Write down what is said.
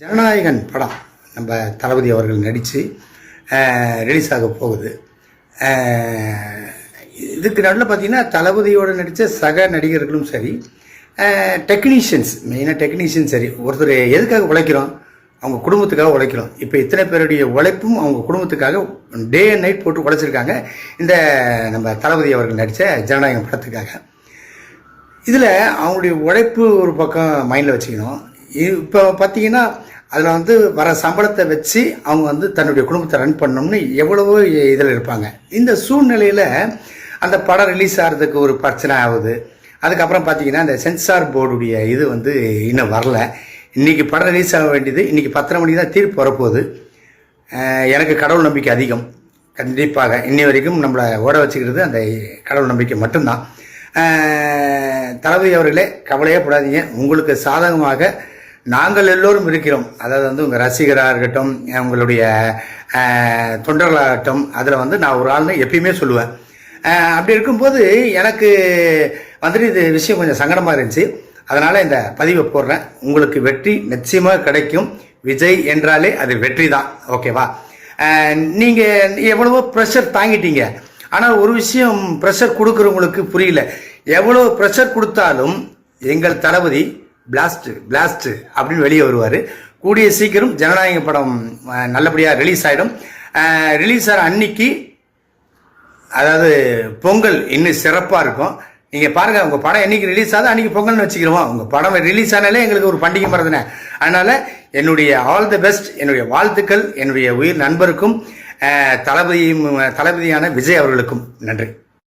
ஜனநாயகன் படம் நம்ம தளபதி அவர்கள் நடித்து ரிலீஸ் ஆக போகுது. இதுக்கு நடுவில் பார்த்தீங்கன்னா தளபதியோடு நடித்த சக நடிகர்களும் சரி டெக்னீஷியன்ஸ் மெயினாக டெக்னீஷியன் சரி ஒருத்தர் எதுக்காக உழைக்கிறோம்? அவங்க குடும்பத்துக்காக உழைக்கிறோம். இப்போ இத்தனை பேருடைய உழைப்பும் அவங்க குடும்பத்துக்காக டே அண்ட் நைட் போட்டு உழைச்சிருக்காங்க இந்த நம்ம தளபதி அவர்கள் நடித்த ஜனநாயகம் படத்துக்காக. இதில் அவங்களுடைய உழைப்பு ஒரு பக்கம் மைண்டில் வச்சுக்கணும். இப்போ பார்த்தீங்கன்னா அதில் வந்து வர சம்பளத்தை வச்சு அவங்க வந்து தன்னுடைய குடும்பத்தை ரன் பண்ணணும்னு எவ்வளவோ இதில் இருப்பாங்க. இந்த சூழ்நிலையில் அந்த படம் ரிலீஸ் ஆகிறதுக்கு ஒரு பிரச்சனை ஆகுது. அதுக்கப்புறம் பார்த்தீங்கன்னா இந்த சென்சார் போர்டுடைய இது வந்து இன்னும் வரல. இன்றைக்கி படம் ரிலீஸ் ஆக வேண்டியது இன்றைக்கி பத்தரை மணிக்கு தான் தீர்ப்பு வரப்போகுது. எனக்கு கடவுள் நம்பிக்கை அதிகம். கண்டிப்பாக இன்னி வரைக்கும் நம்மளை ஓட வச்சுக்கிறது அந்த கடவுள் நம்பிக்கை மட்டும்தான். அஹ் தளபதி அவர்களே கவலையே படாதீங்க. உங்களுக்கு சாதகமாக நாங்கள் எல்லோரும் இருக்கிறோம். அதாவது வந்து உங்கள் ரசிகராக இருக்கட்டும் உங்களுடைய தொண்டர்களாகட்டும் அதில் வந்து நான் ஒரு ஆள்னு எப்பயுமே சொல்லுவேன். அப்படி இருக்கும்போது எனக்கு வந்துட்டு இது விஷயம் கொஞ்சம் சங்கடமாக இருந்துச்சு. அதனால் இந்த பதிவை போடுறேன். உங்களுக்கு வெற்றி நிச்சயமாக கிடைக்கும். விஜய் என்றாலே அது வெற்றி தான். ஓகேவா நீங்கள் எவ்வளவோ ப்ரெஷர் தாங்கிட்டீங்க. ஆனால் ஒரு விஷயம் ப்ரெஷர் கொடுக்குறவங்களுக்கு புரியல. எவ்வளோ ப்ரெஷர் கொடுத்தாலும் எங்கள் தளபதி பிளாஸ்ட்டு பிளாஸ்ட்டு அப்படின்னு வெளியே வருவார். கூடிய சீக்கிரம் ஜனநாயக படம் நல்லபடியாக ரிலீஸ் ஆகிடும் ரிலீஸ் ஆகிற அன்னைக்கு அதாவது பொங்கல் இன்னும் சிறப்பாக இருக்கும். நீங்கள் பாருங்கள் உங்கள் படம் என்றைக்கு ரிலீஸ் ஆகுது அன்றைக்கி பொங்கல்னு வச்சுக்கிறோம் உங்கள் படம் ரிலீஸ் ஆனாலே எங்களுக்கு ஒரு பண்டிகை மறந்துனே அதனால் என்னுடைய ஆல் தி பெஸ்ட் என்னுடைய வாழ்த்துக்கள் என்னுடைய உயிர் நண்பருக்கும் தளபதியும் தளபதியான விஜய் அவர்களுக்கும் நன்றி.